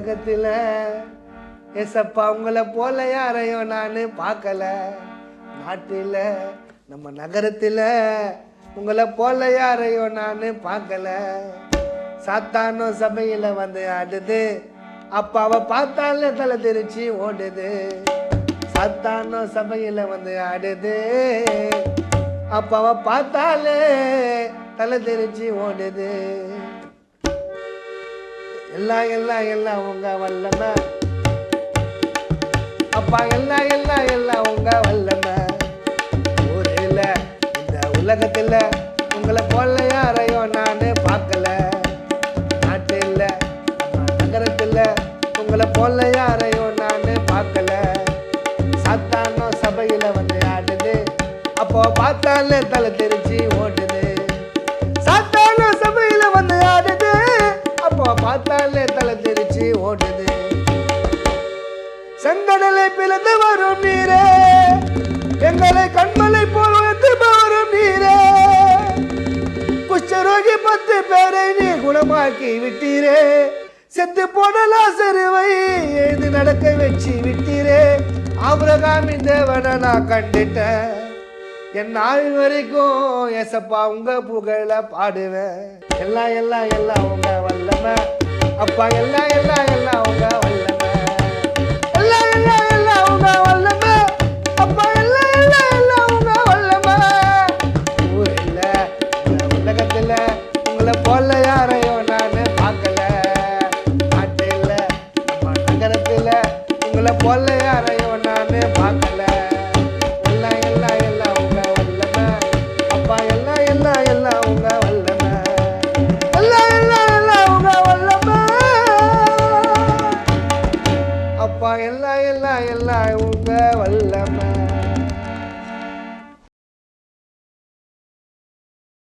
உலகத்தில் ஏசப்பா உங்களை போல யாரையும் நான் பார்க்கல. நாட்டில் நம்ம நகரத்தில் உங்களை போல யாரையும் நான் பார்க்கல. சாத்தானோ சபையில் வந்து ஆடுது. அப்பாவை பார்த்தாலே தலை தெரிச்சு ஓடுது. சாத்தானோ சபையில் வந்து ஆடுது. அப்பாவை பார்த்தாலே தலை தெரிச்சு ஓடுது. எல்லாம் எல்லாம் எல்லாம் உங்க வல்லமை. அப்பா எல்லாம் எல்லாம் எல்லாம் உங்க வல்லமை. ஊரில் இந்த உலகத்தில் உங்களை போல யாரையும் நான் பார்க்கல. நாட்டில் நகரத்தில் உங்களை போல யாரையும் நான் பார்க்கல. சாத்தானோ சபையில் வந்து ஆடுது. அப்போ பார்த்தாலே தலை தெரிச்சு தலை ஓடுது. செங்கடலை பிளந்து வரும் நீரே. எங்களை கண்மலை போல் உயர்த்து வரும் நீரே. குஷ்டரோகி பத்து பேரை நீ குணமாக்கி விட்டீரே. செத்து போன லாசருவை எழுந்து நடக்க வச்சு விட்டீரே. அவரகாமி தேவனை நான் கண்டுட்டேன். என் நாள் வரைக்கும் எசப்பா உங்க புகழ பாடுவேன். எல்லாம் எல்லாம் எல்லாம் உங்க வல்லமை. அப்பா எல்லாம் எல்லாம் எல்லாம் உங்க வல்லமை. எல்லாம் எல்லாம் எல்லாம் அப்பா எல்லாம் எல்லாம் எல்லாம் உங்க வல்லமை. ஊரில் உலகத்தில் உங்களை போல யாரையும் நான் பார்க்கல. நாட்டில் நம்ம நகரத்தில் உங்களை போல யாரையும் நான் பார்க்கல. எல்லாம் எல்லாம் அப்பா எல்லாம் எல்லாம் எல்லாம் உங்க வல்லமை.